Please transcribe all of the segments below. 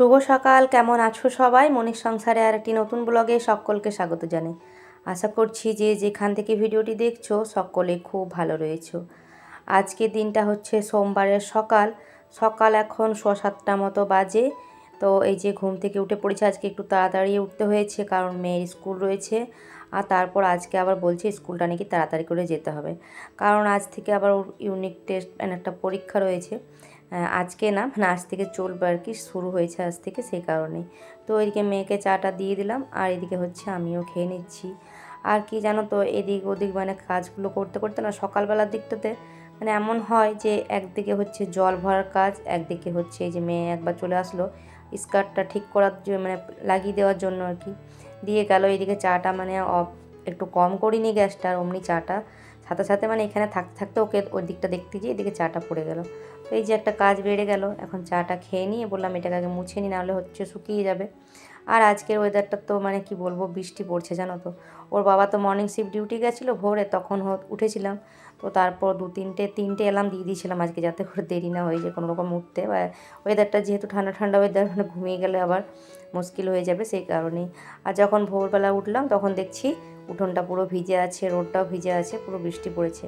শুভ সকাল, কেমন আছো সবাই? মনির সংসারে আর একটি নতুন ব্লগে সকলকে স্বাগত জানাই। আশা করছি যে যেখান থেকে ভিডিওটি দেখছ, সকলে খুব ভালো রয়েছো। আজকে দিনটা হচ্ছে সোমবারের সকাল। সকাল এখন ছ সাতটা মতো বাজে। তো এই যে ঘুম থেকে উঠে পড়েছে, আজকে একটু তাড়াতাড়ি উঠতে হয়েছে, কারণ মেয়ের স্কুল রয়েছে। আর তারপর আজকে আবার বলছে স্কুলটা নাকি তাড়াতাড়ি করে যেতে হবে। কারণ আজ থেকে আবার ওর ইউনিক টেস্ট মানে একটা পরীক্ষা রয়েছে। আজকে না মানে আজ থেকে চলবে আর কি, শুরু হয়েছে আজ থেকে সেই কারণেই। তো এদিকে মেয়েকে চাটা দিয়ে দিলাম, আর এদিকে হচ্ছে আমিও খেয়ে নিচ্ছি। আর কি জানো তো, এদিক ওদিক মানে কাজগুলো করতে করতে না, সকালবেলার দিকটাতে মানে এমন হয় যে, একদিকে হচ্ছে জল ভরার কাজ, একদিকে হচ্ছে এই যে মেয়ে একবার চলে আসলো স্কার্টটা ঠিক করার জন্য মানে লাগিয়ে দেওয়ার জন্য আর কি। দিয়ে গেল, এদিকে চাটা মানে একটু কম করিনি গ্যাসটা, আর অমনি চাটা। সাথে সাথে মানে এখানে থাকতে থাকতে ওকে ওই দিকটা দেখতে গিয়ে এদিকে চাটা পড়ে গেল। তো এই যে একটা কাজ বেড়ে গেল, এখন চাটা খেয়ে নিয়ে বললাম এটাকে আগে মুছে নি, নাহলে হচ্ছে শুকিয়ে যাবে। আর আজকের ওয়েদারটা তো মানে কি বলব, বৃষ্টি পড়ছে, জানো তো। ওর বাবা তো মর্নিং শিফট ডিউটি গেছিল ভোরে, তখন উঠেছিলাম। তো তারপর দু তিনটে তিনটে এলাম দিয়ে দিয়েছিলাম আজকে যাতে করে দেরি না হয়ে যায় কোনো রকম উঠতে। বা ওয়েদারটা যেহেতু ঠান্ডা ঠান্ডা ওয়েদার মানে ঘুমিয়ে গেলে আবার মুশকিল হয়ে যাবে সেই কারণেই। আর যখন ভোরবেলা উঠলাম, তখন দেখছি উঠোনটা পুরো ভিজে আছে রোডটাও ভিজে আছে, পুরো বৃষ্টি পড়েছে।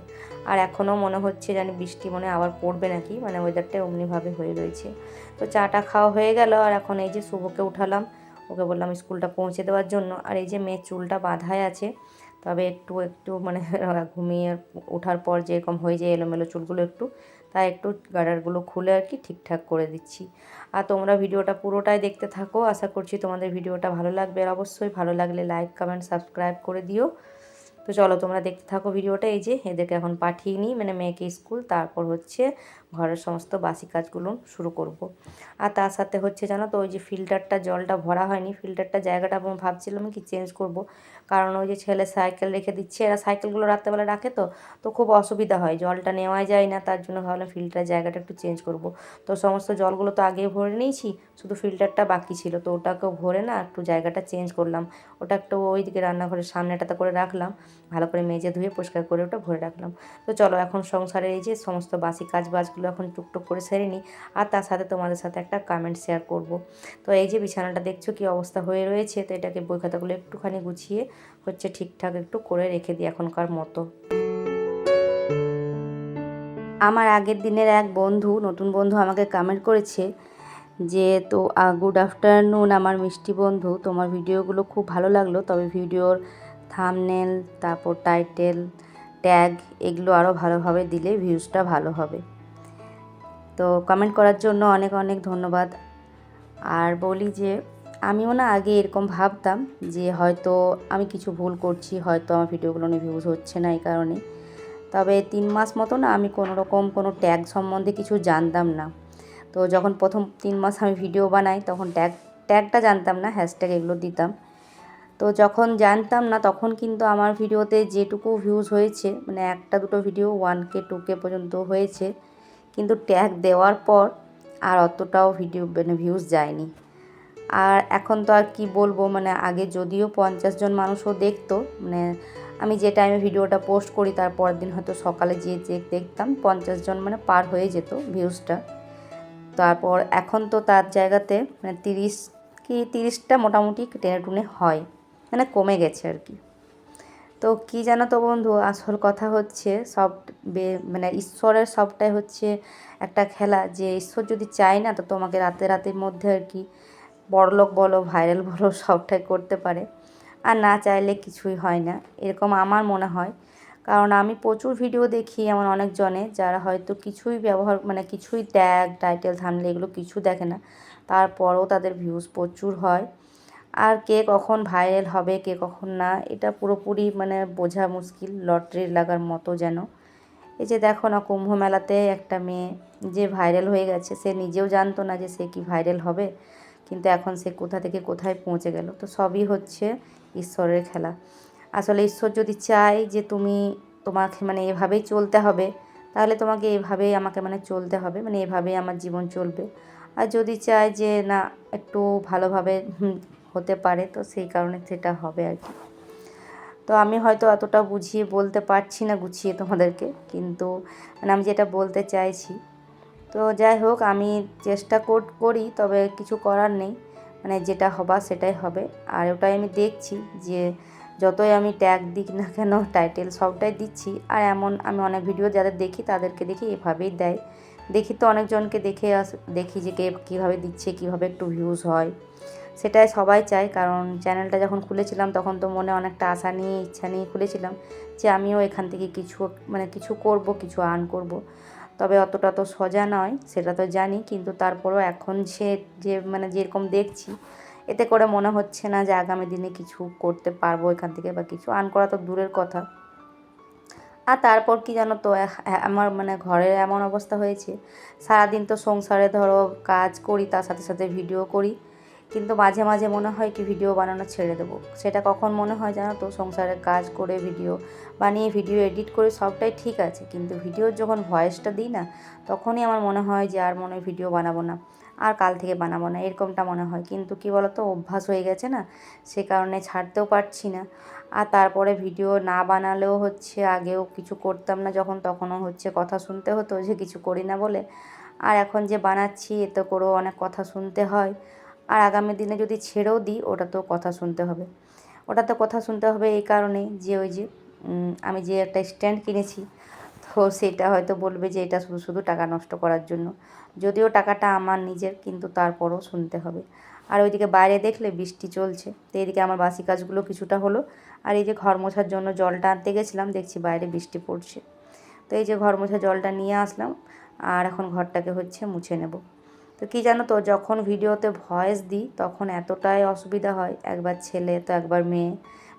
আর এখনও মনে হচ্ছে জানি বৃষ্টি মনে আবার পড়বে নাকি মানে ওয়েদারটা অমনিভাবে হয়ে রয়েছে। তো চাটা খাওয়া হয়ে গেল, আর এখন এই যে শুভকে উঠালাম, ওকে বললাম স্কুলটা পৌঁছে দেওয়ার জন্য। আর এই যে মেয়ের চুলটা বাঁধাই আছে, তবে একটু একটু মানে ঘুমিয়ে ওঠার পর যেরকম হয়ে যায় এলোমেলো চুলগুলো একটু তাই একটু গার্ডারগুলো খুলে আর কি ঠিকঠাক করে দিচ্ছি। আর তোমরা ভিডিওটা পুরোটাই দেখতে থাকো। আশা করছি তোমাদের ভিডিওটা ভালো লাগবে। আর অবশ্যই ভালো লাগলে লাইক, কমেন্ট, সাবস্ক্রাইব করে দিও। তো চলো তোমরা দেখতে থাকো ভিডিওটা, এই যে এদেরকে এখন পাঠিয়ে নিই মানে মেয়েকে স্কুল, তারপর হচ্ছে ঘরের সমস্ত বাসি কাজগুলো শুরু করব। আর তার সাথে হচ্ছে জানো তো, ওই যে ফিল্টারটা, জলটা ভরা হয়নি, ফিল্টারটা জায়গাটা আমি ভাবছিলাম কি চেঞ্জ করব। কারণ ওই যে ছেলে সাইকেল রেখে দিচ্ছে, এরা সাইকেলগুলো রাত্রেবেলা রাখে তো তো খুব অসুবিধা হয়, জলটা নেওয়াই যায় না, তার জন্য ভাবলাম ফিল্টার জায়গাটা একটু চেঞ্জ করব। তো সমস্ত জলগুলো তো আগেই ভরে নিয়েছি, শুধু ফিল্টারটা বাকি ছিল, তো ওটাকেও ভরে না একটু জায়গাটা চেঞ্জ করলাম ওটা একটু ওই দিকে রান্নাঘরের সামনেটাতে করে রাখলাম ভালো করে মেজে ধুয়ে পরিষ্কার করে ওটা ভরে রাখলাম। তো চলো এখন সংসারের এই যে সমস্ত বাসি কাজ বাজগুলো এখন টুকটুক করে সেরে নিই আর তার সাথে তোমাদের সাথে একটা কমেন্ট শেয়ার করব। তো এই যে বিছানাটা দেখছ কি অবস্থা হয়ে রয়েছে? তো এটাকে বই খাতাগুলো একটুখানি গুছিয়ে হচ্ছে ঠিকঠাক একটু করে রেখে দিই এখনকার মতো। আমার আগের দিনের এক বন্ধু, নতুন বন্ধু আমাকে কমেন্ট করেছে যে, তো গুড আফটারনুন আমার মিষ্টি বন্ধু, তোমার ভিডিওগুলো খুব ভালো লাগল, তবে ভিডিওর থামনেল তারপর টাইটেল ট্যাগ এগুলো আরও ভালোভাবে দিলে ভিউজটা ভালো হবে। তো কমেন্ট করার জন্য অনেক অনেক ধন্যবাদ। আর বলি যে, আমিও না আগে এরকম ভাবতাম যে হয়তো আমি কিছু ভুল করছি, হয়তো আমার ভিডিওগুলো নিয়ে ভিউজ হচ্ছে না এই কারণে। তবে তিন মাস মতো না আমি কোনো রকম কোনো ট্যাগ সম্বন্ধে কিছু জানতাম না। তো যখন প্রথম তিন মাস আমি ভিডিও বানাই, তখন ট্যাগ ট্যাগটা জানতাম না হ্যাশট্যাগ এগুলো দিতাম। তো যখন জানতাম না, তখন কিন্তু আমার ভিডিওতে যেটুকু ভিউজ হয়েছে মানে একটা দুটো video one K two K পর্যন্ত হয়েছে, কিন্তু ট্যাগ দেওয়ার পর আর অতটাও ভিডিও মানে ভিউজ যায়নি। আর এখন তো আর কি বলব মানে আগে যদিও পঞ্চাশ জন মানুষও দেখতো মানে আমি যে টাইমে ভিডিওটা পোস্ট করি, তার পরের দিন হয়তো সকালে যে যে দেখতাম, পঞ্চাশ জন মানে পার হয়ে যেত ভিউজটা তারপর এখন তো তার জায়গাতে মানে তিরিশ কি তিরিশটা মোটামুটি টেনে টুনে হয়। মানে কমে গেছে আর কি। তো কি জানো তো বন্ধু, আসল কথা হচ্ছে সব মানে ঈশ্বরের সবটাই হচ্ছে একটা খেলা। যে ঈশ্বর যদি চায় না, তো তোমাকে রাতে রাতের মধ্যে আর কি বড়লোক বলো ভাইরাল বলো, সবটাই করতে পারে। আর না চাইলে কিছুই হয় না, এরকম আমার মনে হয়। কারণ আমি প্রচুর ভিডিও দেখি এমন অনেকজনে যারা হয়তো কিছুই ব্যবহার মানে কিছুই ট্যাগ টাইটেল থামলে এগুলো কিছু দেখে না। তারপরও তাদের ভিউজ প্রচুর হয়। আর কে কখন ভাইরাল হবে, কে কখন না, এটা পুরোপুরি মানে বোঝা মুশকিল লটারি লাগার মতো যেন। এই যে দেখো না, কুম্ভ মেলাতে একটা মেয়ে যে ভাইরাল হয়ে গেছে, সে নিজেও জানতো না যে সে কি ভাইরাল হবে, কিন্তু এখন সে কোথা থেকে কোথায় পৌঁছে গেল। তো সবই হচ্ছে ঈশ্বরের খেলা। আসলে ঈশ্বর যদি চায় যে তুমি তোমাকে মানে এভাবেই চলতে হবে, তাহলে তোমাকে এভাবেই আমাকে মানে চলতে হবে মানে এভাবেই আমার জীবন চলবে। আর যদি চায় যে না, একটু ভালোভাবে হতে পারে, তো সেই কারণে সেটা হবে আর কি। তো আমি হয়তো অতটা বুঝিয়ে বলতে পারছি না, গুছিয়ে তোমাদেরকে, কিন্তু মানে আমি যেটা বলতে চাইছি, তো যাই হোক, আমি চেষ্টা করি তবে কিছু করার নেই মানে যেটা হবার সেটাই হবে। আর ওটাই আমি দেখছি যে যতই আমি ট্যাগ দিক না কেন টাইটেল সবটাই দিচ্ছি, আর এমন আমি অনেক ভিডিও যাদের দেখি তাদেরকে দেখি এভাবেই দেয়। দেখি তো অনেকজনকে দেখে আস দেখি যে কে কীভাবে দিচ্ছে, কীভাবে একটু ভিউজ হয়। সেটাই সবাই চায়, কারণ চ্যানেলটা যখন খুলেছিলাম তখন তো মনে অনেকটা আশা নিয়ে, ইচ্ছা নিয়ে খুলেছিলাম যে আমিও এখান থেকে কিছু মানে কিছু করব, কিছু আর্ন করব। তবে অতটা তো সোজা নয়, সেটা তো জানি, কিন্তু তারপরেও এখন সে যে মানে যেরকম দেখছি, এতে করে মনে হচ্ছে না যে আগামী দিনে কিছু করতে পারব এখান থেকে বা কিছু আর্ন করা তো দূরের কথা। আর তারপর কি জানো তো আমার মানে ঘরের এমন অবস্থা হয়েছে, সারাদিন তো সংসারে ধরো কাজ করি, তার সাথে সাথে ভিডিও করি কিন্তু মাঝে মাঝে মনে হয় কি ভিডিও বানানো ছেড়ে দেবো। সেটা কখন মনে হয় জানো তো? সংসারের কাজ করে ভিডিও বানিয়ে ভিডিও এডিট করে সবটাই ঠিক আছে। কিন্তু ভিডিওর যখন ভয়েসটা দিই না, তখনই আমার মনে হয় যে আর মনে হয় ভিডিও বানাবো না। আর কাল থেকে বানাবো না, এরকমটা মনে হয়। কিন্তু কি বলতো? অভ্যাস হয়ে গেছে না? সে কারণে ছাড়তেও পারছি না। আর তারপরে ভিডিও না বানালেও হচ্ছে, আগেও কিছু করতাম না যখন, তখনও হচ্ছে কথা শুনতে হতো যে কিছু করি না বলে। আর এখন যে বানাচ্ছি, এতে করেও অনেক কথা শুনতে হয়। আর আগামী দিনে যদি ছেড়েও দিই, ওটা তো কথা শুনতে হবে। ওটা তো কথা শুনতে হবে এই কারণে যে ওই যে আমি যে একটা স্ট্যান্ড কিনেছি, তো সেটা হয়তো বলবে যে এটা শুধু শুধু টাকা নষ্ট করার জন্য। যদিও টাকাটা আমার নিজের, কিন্তু তারপরও শুনতে হবে। আর ওইদিকে বাইরে দেখলে বৃষ্টি চলছে, তো এইদিকে আমার বাসি কাজগুলো কিছুটা হলো। আর এই যে ঘর মোছার জন্য জলটা আনতে গেছিলাম, দেখছি বাইরে বৃষ্টি পড়ছে। তো এই যে ঘর মোছা জলটা নিয়ে আসলাম, আর এখন ঘরটাকে হচ্ছে মুছে নেব। তো কী জানো তো, যখন ভিডিওতে ভয়েস দিই, তখন এতটাই অসুবিধা হয়। একবার ছেলে, তো একবার মেয়ে।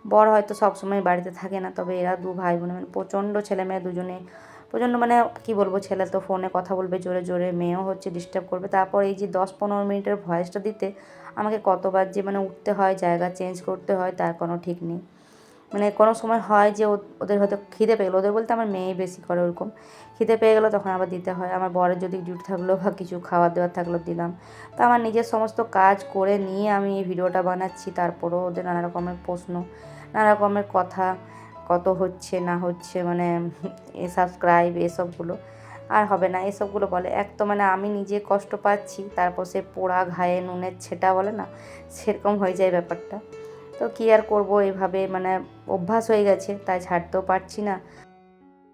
বড় হয়তো সবসময় বাড়িতে থাকে না, তবে এরা দু ভাই বোন মানে প্রচণ্ড ছেলে মেয়ে দুজনে, প্রচণ্ড মানে কি বলব, ছেলে তো ফোনে কথা বলবে জোরে জোরে, মেয়েও হচ্ছে ডিস্টার্ব করবে। তারপর এই যে দশ পনেরো মিনিটের ভয়েসটা দিতে, আমাকে কতবার যে মানে উঠতে হয়, জায়গা চেঞ্জ করতে হয়, তার কোনো ঠিক নেই। মানে কোনো সময় হয় যে ওদের হয়তো খিদে পেয়ে গেলো। ওদের বলতে আমার মেয়ে বেশি করে ওরকম। খিদে পেয়ে গেলো তখন আবার দিতে হয়। আমার বরের যদি ডিউটি থাকল বা কিছু খাবার দাবার থাকল দিলাম। তো আমার নিজের সমস্ত কাজ করে নিয়ে আমি এই ভিডিওটা বানাচ্ছি। তারপরও ওদের নানা রকমের প্রশ্ন, নানা রকমের কথা, কত হচ্ছে, না হচ্ছে মানে এ সাবস্ক্রাইব এসবগুলো। আর হবে না, এসবগুলো বলে। এক তো মানে আমি নিজে কষ্ট পাচ্ছি, তারপর সে পোড়া ঘায়ে নুনের ছেটা বলে না? সেরকম হয়ে যায় ব্যাপারটা। তো কী আর করব? এভাবে মানে অভ্যাস হয়ে গেছে, তাই ছাড়তেও পারছি না।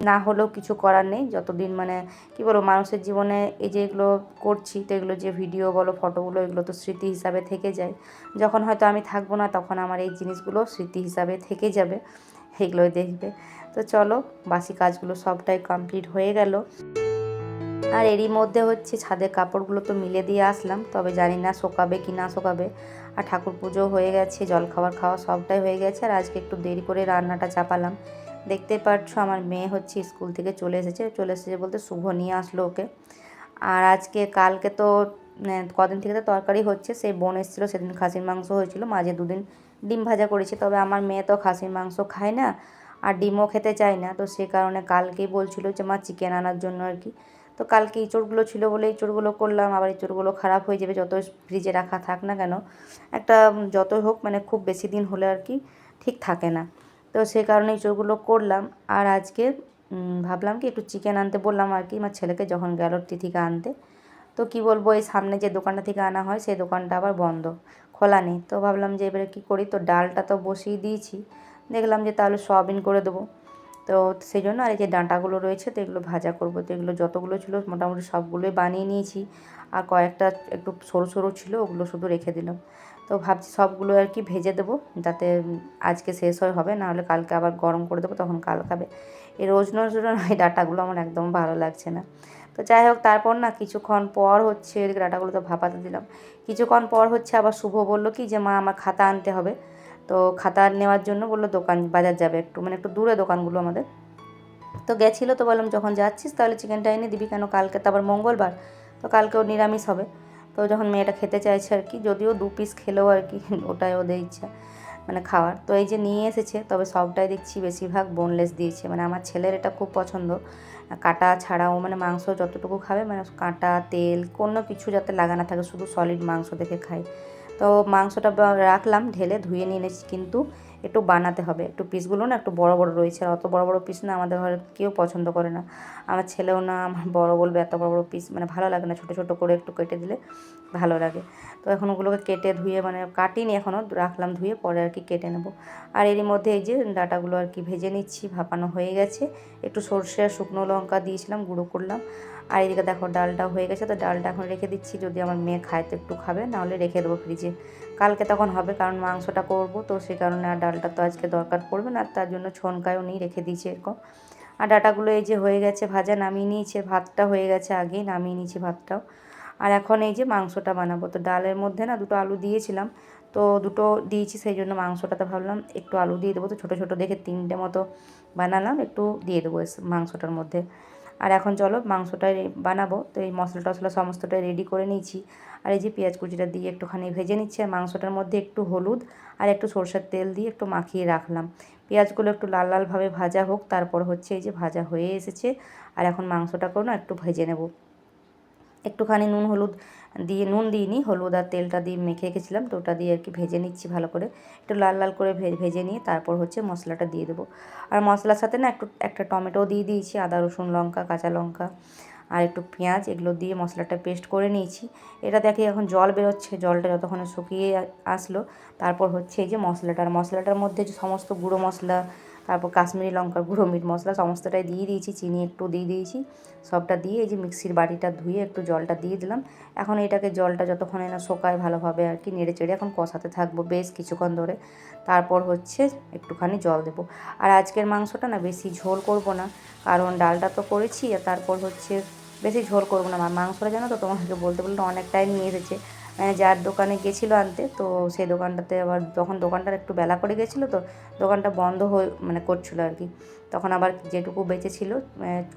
না হলেও কিছু করার নেই, যতদিন মানে কি বলব, মানুষের জীবনে এই যে এগুলো করছি, তো এগুলো যে ভিডিও বলো ফটোগুলো এগুলো তো স্মৃতি হিসাবে থেকে যায়। যখন হয়তো আমি থাকব না, তখন আমার এই জিনিসগুলো স্মৃতি হিসাবে থেকে যাবে, এগুলোই দেখবে। তো চলো, বাসি কাজগুলো সবটাই কমপ্লিট হয়ে গেল। আর এরই মধ্যে হচ্ছে ছাদের কাপড়গুলো তো মিলে দিয়ে আসলাম, তবে জানি না শোকাবে কি না শোকাবে। আর ঠাকুর পুজো হয়ে গেছে জল খাবার খাওয়া সবটাই হয়ে গেছে, আর আজকে একটু দেরি করে রান্নাটা চাপালাম। দেখতে পাচ্ছ আমার মেয়ে হচ্ছে স্কুল থেকে চলে এসেছে চলে এসেছে বলতে শুভ নিয়ে আসলো ওকে। আর আজকে কালকে তো কদিন থেকে তো তরকারি হচ্ছে, সেই বোন এসেছিল, সেদিন খাসির মাংস হয়েছিল, মাঝে দুদিন ডিম ভাজা করেছি, তবে আমার মেয়ে তো খাসির মাংস খায় না, আর ডিমও খেতে চায় না, তো সে কারণে কালকেই বলছিল যে মা চিকেন আনার জন্য আর কি। তো কালকে ইঁচড়গুলো ছিল বলে ইঁচড়গুলো করলাম, আবার ইঁচড়গুলো খারাপ হয়ে যাবে যত ফ্রিজে রাখা থাক না কেন, একটা যতই হোক মানে খুব বেশি দিন হলে আর কি ঠিক থাকে না। তো সে কারণে ইঁচড়গুলো করলাম, আর আজকে ভাবলাম কি একটু চিকেন আনতে বললাম আর কি, আমার ছেলেকে যখন গেল তিথিকে আনতে। তো কি বলব, এই সামনে যে দোকানটা থেকে আনা হয়, সেই দোকানটা আবার বন্ধ, খোলা নেই। তো ভাবলাম যে এবারে কী করি, তো ডালটা তো বসিয়ে দিয়েছি, দেখলাম যে তাহলে সয়াবিন করে দেবো। তো সেই জন্য আর এই যে ডাঁটাগুলো রয়েছে, তো এগুলো ভাজা করব। তো এগুলো যতগুলো ছিল মোটামুটি সবগুলোই বানিয়ে নিয়েছি। আর কয়েকটা একটু সরু সরু ছিল, ওগুলো শুধু রেখে দিলাম। তো ভাবছি সবগুলো আর কি ভেজে দেবো, যাতে আজকে শেষ হয়ে, হবে। নাহলে কালকে আবার গরম করে দেবো, তখন কাল খাবে। এই রোজ রোজ এই ডাটাগুলো আমার একদম ভালো লাগছে না। তো যাই হোক, তারপর না কিছুক্ষণ পর হচ্ছে ডাটাগুলো তো ভাপাতে দিলাম। কিছুক্ষণ পর হচ্ছে আবার শুভ বলল কি যে, মা, আমার খাতা আনতে হবে। তো খাতা নেওয়ার জন্য বলল দোকান, বাজার যাবে একটু মানে একটু দূরে দোকানগুলো আমাদের। তো গেছিল তো বললাম, যখন যাচ্ছিস তাহলে চিকেনটা এনে দিবি কেন? কালকে তো আবার মঙ্গলবার, তো কালকেও নিরামিষ হবে। তো যখন মেয়েটা খেতে চাইছে আর কি, যদিও দু পিস খেলেও আর কি, ওটাই ওদের ইচ্ছা মানে খাওয়ার। তো এই যে নিয়ে এসেছে, তবে সবটাই দেখছি বেশিরভাগ বোনলেস দিয়েছে। মানে আমার ছেলের এটা খুব পছন্দ। কাটা ছাড়াও মানে মাংস যতটুকু খাবে মানে কাঁটা, তেল, কোনো কিছু যাতে লাগানো থাকে, শুধু সলিড মাংস দেখে খায়। তো মাংসটা রাখলাম, ঢেলে ধুয়ে নিয়ে এনেছি কিন্তু একটু বানাতে হবে। একটু পিসগুলো না একটু বড় বড় রয়েছে অত বড় বড় পিস না আমাদের ঘরে কেউ পছন্দ করে না। আমার ছেলেও না, আমার বড় বলবে এত বড় বড় পিস মানে ভালো লাগে না, ছোটো ছোটো করে একটু কেটে দিলে ভালো লাগে। তো এখন ওগুলোকে কেটে ধুয়ে মানে কাটিনি এখনও রাখলাম ধুয়ে পরে আর কি কেটে নেব। আর এরই মধ্যে এই যে ডাটাগুলো আর কি ভেজে নিচ্ছি, ভাপানো হয়ে গেছে। একটু সর্ষে শুকনো লঙ্কা দিয়েছিলাম, গুঁড়ো করলাম। আর এদিকে দেখো ডালটা হয়ে গেছে, তো ডালটা এখন রেখে দিচ্ছি। যদি আমার মেয়ে খায় তো একটু খাবে, নাহলে রেখে দেবো ফ্রিজে কালকে তখন হবে, কারণ মাংসটা করব, তো সেই কারণে আর ডালটা তো আজকে দরকার পড়বে না তার জন্য ছনকায়ও নিই, রেখে দিয়েছি এরকম। আর ডাটাগুলো এই যে হয়ে গেছে ভাজা, নামিয়ে নিয়েছে ভাতটা হয়ে গেছে আগেই নামিয়ে নিয়েছি ভাতটাও। আর এখন এই যে মাংসটা বানাবো, তো ডালের মধ্যে না দুটো আলু দিয়েছিলাম, তো দুটো দিয়েছি, সেই জন্য মাংসটাতে ভাবলাম একটু আলু দিয়ে দেবো, তো ছোটো ছোটো দেখে তিনটে মতো বানালাম, একটু দিয়ে দেবো মাংসটার মধ্যে। আর এখন চলো মাংসটা বানাবো। তো এই মশলা টশলা সমস্তটাই রেডি করে নিয়েছি। আর এই যে পেঁয়াজ কুচিটা দিয়ে একটুখানি ভেজে নিচ্ছি। আর মাংসটার মধ্যে একটু হলুদ আর একটু সরষের তেল দিয়ে একটু মাখিয়ে রাখলাম। পেঁয়াজগুলো একটু লাল লালভাবে ভাজা হোক, তারপর হচ্ছে এই যে ভাজা হয়ে এসেছে। আর এখন মাংসটাকেও না একটু ভেজে নেব। একটুখানি নুন হলুদ দিয়ে, নুন দিইনি, হলুদ আর তেলটা দিয়ে মেখে রেখেছিলাম, তো ওটা দিয়ে আর কি ভেজে নিচ্ছি ভালো করে। একটু লাল লাল করে ভেজে নিয়ে তারপর হচ্ছে মশলাটা দিয়ে দেবো। আর মশলার সাথে না একটু, একটা টমেটো দিয়ে দিয়েছি, আদা, রসুন লঙ্কা, কাঁচা লঙ্কা আর একটু পেঁয়াজ, এগুলো দিয়ে মশলাটা পেস্ট করে নিয়েছি। এটা দেখি এখন জল বেরোচ্ছে, জলটা যতক্ষণে শুকিয়ে আসলো, তারপর হচ্ছে এই যে মশলাটা, আর মশলাটার মধ্যে যে সমস্ত গুঁড়ো মশলা তারপর কাশ্মীরি লঙ্কা গুঁড়ো, মিট মশলা সমস্তটাই দিয়ে দিয়েছি, চিনি একটু দিয়ে দিয়েছি। সবটা দিয়ে এই যে মিক্সির বাটিটা ধুয়ে একটু জলটা দিয়ে দিলাম। এখন এটাকে জলটা যতক্ষণে না শোকায় ভালোভাবে আর কি নেড়ে চেড়ে এখন কষাতে থাকব বেশ কিছুক্ষণ ধরে। তারপর হচ্ছে একটুখানি জল দেবো। আর আজকের মাংসটা না বেশি ঝোল করব না, কারণ ডালটা তো করেছি আর তারপর হচ্ছে বেশি ঝোল করব না। মাংসটা জানো তো তোমাকে বলতে বলতে অনেকটাই নিয়ে এসেছে। মানে যার দোকানে গেছিল আনতে, তো সেই দোকানটাতে আবার তখন দোকানটার একটু বেলা করে গেছিল তো দোকানটা বন্ধ হয়ে মানে করছিল আর কি। তখন আবার যেটুকু বেঁচে ছিল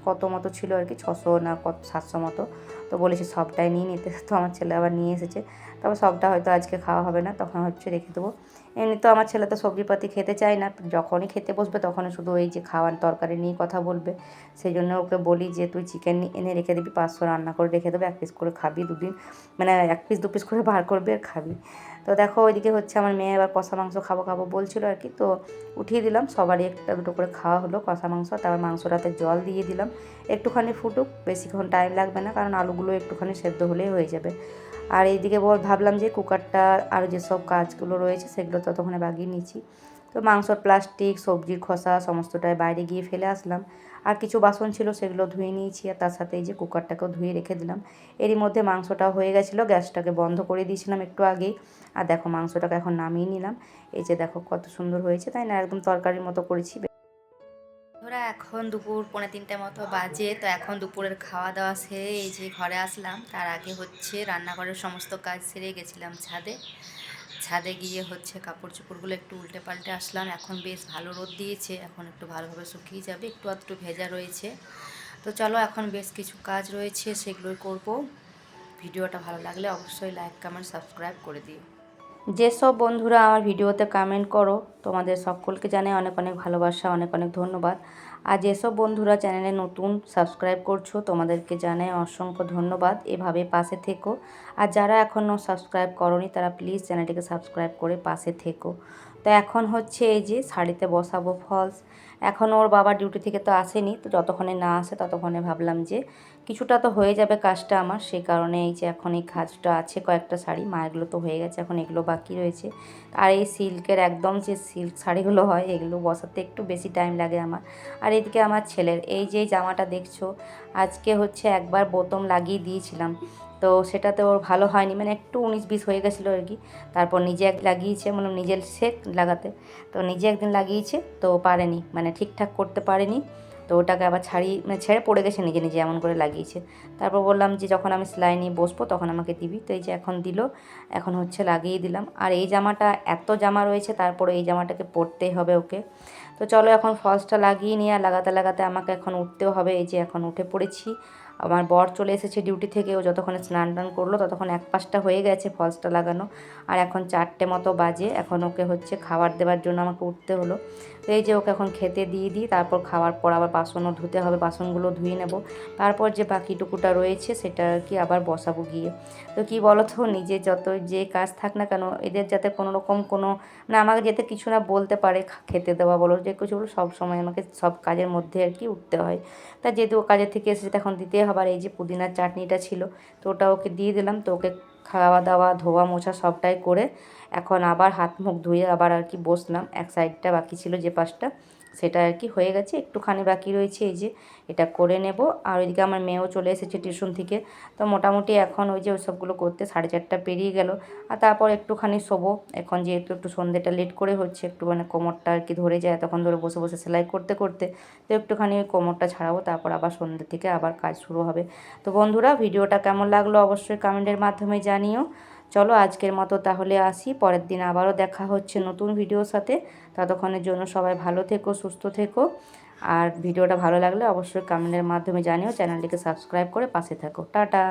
কত মতো ছিল আর কি, ছশো না কত, সাতশো মতো। তো বলেছে সবটাই নিয়ে নিতে। তো আমার ছেলে আবার নিয়ে এসেছে। তবে সবটা হয়তো আজকে খাওয়া হবে না, তখন হচ্ছে রেখে দেবো। এমনি তো আমার ছেলে তো সবজিপাতি খেতে চায় না। যখনই খেতে বসবে তখনই শুধু ওই যে খাওয়ার তরকারি নিয়ে কথা বলবে। সেই জন্য ওকে বলি যে, তুই চিকেন এনে রেখে দিবি, পাঁচশো রান্না করে রেখে দেবে, এক পিস করে খাবি দুদিন। মানে এক পিস দু পিস করে বার করবি আর খাবি। তো দেখো ওইদিকে হচ্ছে আমার মেয়ে এবার কষা মাংস খাব খাব বলছিল আর কি। তো উঠিয়ে দিলাম, সবারই একটা দুটো করে খাওয়া হলো কষা মাংস। তারপর মাংসটাতে জল দিয়ে দিলাম। একটুখানি ফুটুক, বেশিক্ষণ টাইম লাগবে না, কারণ আলুগুলো একটুখানি সেদ্ধ হলেই হয়ে যাবে। আর এইদিকে বল, ভাবলাম যে কুকারটা আর যেসব কাজগুলো রয়েছে সেগুলো ততক্ষণে বাগিয়ে নিচ্ছি। তো মাংসর প্লাস্টিক সবজির খোসা সমস্তটাই বাইরে গিয়ে ফেলে আসলাম। আর কিছু বাসন ছিল সেগুলো ধুয়ে নিয়েছি আর তার সাথে এই যে কুকারটাকেও ধুয়ে রেখে দিলাম। এরই মধ্যে মাংসটা হয়ে গেছিল, গ্যাসটাকে বন্ধ করে দিয়েছিলাম একটু আগেই। আর দেখো মাংসটাকে এখন নামিয়ে নিলাম। এই যে দেখো কত সুন্দর হয়েছে, তাই না? একদম তরকারির মতো করেছি। এখন দুপুর পৌনে তিনটে মতো বাজে, তো এখন দুপুরের খাওয়া দাওয়া সেরে এই যে ঘরে আসলাম। তার আগে হচ্ছে রান্নাঘরের সমস্ত কাজ সেরে গেছিলাম ছাদে। ছাদে গিয়ে হচ্ছে কাপড় চোপড়গুলো একটু উল্টে পাল্টে আসলাম। এখন বেশ ভালো রোদ দিয়েছে, এখন একটু ভালোভাবে শুকিয়ে যাবে, একটু একটু ভেজা রয়েছে। তো চলো এখন বেশ কিছু কাজ রয়েছে, সেগুলোই করব। ভিডিওটা ভালো লাগলে অবশ্যই লাইক কমেন্ট সাবস্ক্রাইব করে দিও। যেসব বন্ধুরা আমার ভিডিওতে কমেন্ট করো, তোমাদের সকলকে জানাই অনেক অনেক ভালোবাসা, অনেক অনেক ধন্যবাদ। আর যেসব বন্ধুরা চ্যানেলে নতুন সাবস্ক্রাইব করছ, তোমাদেরকে জানাই অসংখ্য ধন্যবাদ। এভাবে পাশে থেকো। আর যারা এখনও সাবস্ক্রাইব করনি, তারা প্লিজ চ্যানেলটিকে সাবস্ক্রাইব করে পাশে থেকো। তো এখন হচ্ছে এই যে শাড়িতে বসাবো ফলস। এখন ওর বাবা ডিউটি থেকে তো আসেনি, তো যতক্ষণে না আসে ততক্ষণে ভাবলাম যে কিছুটা তো হয়ে যাবে কাজটা আমার সেই কারণে এই যে এখন এই কাজটা আছে কয়েকটা শাড়ি, মায়েরগুলো তো হয়ে গেছে, এখন এগুলো বাকি রয়েছে। আর এই সিল্কের একদম যে সিল্ক শাড়িগুলো হয়, এগুলো বসাতে একটু বেশি টাইম লাগে আমার। আর এদিকে আমার ছেলের, এই যে জামাটা দেখছ, আজকে হচ্ছে একবার বোতম লাগিয়ে দিয়েছিলাম। তো সেটাতে ওর ভালো হয়নি। মানে একটু উনিশ বিশ হয়ে গেছিল আর কি। তারপর নিজে এক লাগিয়েছে মানে নিজের শেখ লাগাতে। তো নিজে একদিন লাগিয়েছে, তো পারেনি। মানে ঠিকঠাক করতে পারেনি। তো ওটাকে আবার ছাড়িয়ে মানে ছেড়ে পড়ে গেছে নিজে নিজে, এমন করে লাগিয়েছে। তারপর বললাম যে, যখন আমি সেলাই নিয়ে বসবো, তখন আমাকে দিবি। তো এই যে এখন দিল, এখন হচ্ছে লাগিয়ে দিলাম। আর এই জামাটা, এত জামা রয়েছে তারপরে এই জামাটাকে পরতেই হবে ওকে। তো চলো এখন ফলসটা লাগিয়ে নিয়ে, আর লাগাতে লাগাতে আমাকে এখন উঠতেও হবে। এই যে এখন উঠে পড়েছি। আমার বর চলে এসেছে ডিউটি থেকে, ও যতক্ষণে স্নান টান করল ততক্ষণ এক পাঁচটা হয়ে গেছে ফলসটা লাগানো। আর এখন চারটে মতো বাজে, এখন ওকে হচ্ছে খাবার দেওয়ার জন্য আমাকে উঠতে হলো। এই যে ওকে এখন খেতে দিয়ে দিই, তারপর খাওয়ার পর আবার বাসনও ধুতে হবে, বাসনগুলো ধুয়ে নেব। তারপর যে বাকিটুকুটা রয়েছে সেটা কি আবার বসাবো গিয়ে। তো কি বলো তো নিজে যত যে কাজ থাক না কেন, এদের যাতে কোনো রকম কোনো মানে আমাকে যাতে কিছু না বলতে পারে খেতে দেওয়া বলো, যে কিছু বলো, সব সময় আমাকে সব কাজের মধ্যে আর কি উঠতে হয়। তা যেহেতু ও কাজের থেকে এসেছে তখন দিতে হবে। আর এই যে পুদিনার চাটনিটা ছিল, তো ওটা ওকে দিয়ে দিলাম। তো ওকে খাওয়া দাওয়া, ধোয়া মোছা সবটাই করে এখন আবার হাত মুখ ধুয়ে আবার আর কি বসলাম। এক সাইডটা বাকি ছিল যে পাশটা, সেটা আর কি হয়ে গেছে। একটুখানি বাকি রয়েছে, এই যে এটা করে নেব। আর ওইদিকে আমার মেয়েও চলে এসেছে টিউশন থেকে। তো মোটামুটি এখন ওই যে ওইসবগুলো করতে সাড়ে চারটা পেরিয়ে গেল। আর তারপর একটুখানি শোবো। এখন যেহেতু একটু সন্ধ্যেটা লেট করে হচ্ছে একটু মানে কোমরটা আর কি ধরে যায়, তখন ধরে বসে বসে সেলাই করতে করতে তো একটুখানি ওই কোমরটা ছাড়াবো। তারপর আবার সন্ধ্যে থেকে আবার কাজ শুরু হবে। তো বন্ধুরা, ভিডিওটা কেমন লাগল অবশ্যই কমেন্টের মাধ্যমে জানিও। চলো আজকের মতো তাহলে আসি, পরের দিন আবারও দেখা হচ্ছে নতুন ভিডিওর সাথে। ততক্ষণের জন্য সবাই ভালো থেকো, সুস্থ থেকো। আর ভিডিওটা ভালো লাগলে অবশ্যই কমেন্টের মাধ্যমে জানিও, চ্যানেলটিকে সাবস্ক্রাইব করে পাশে থাকো। টাটা!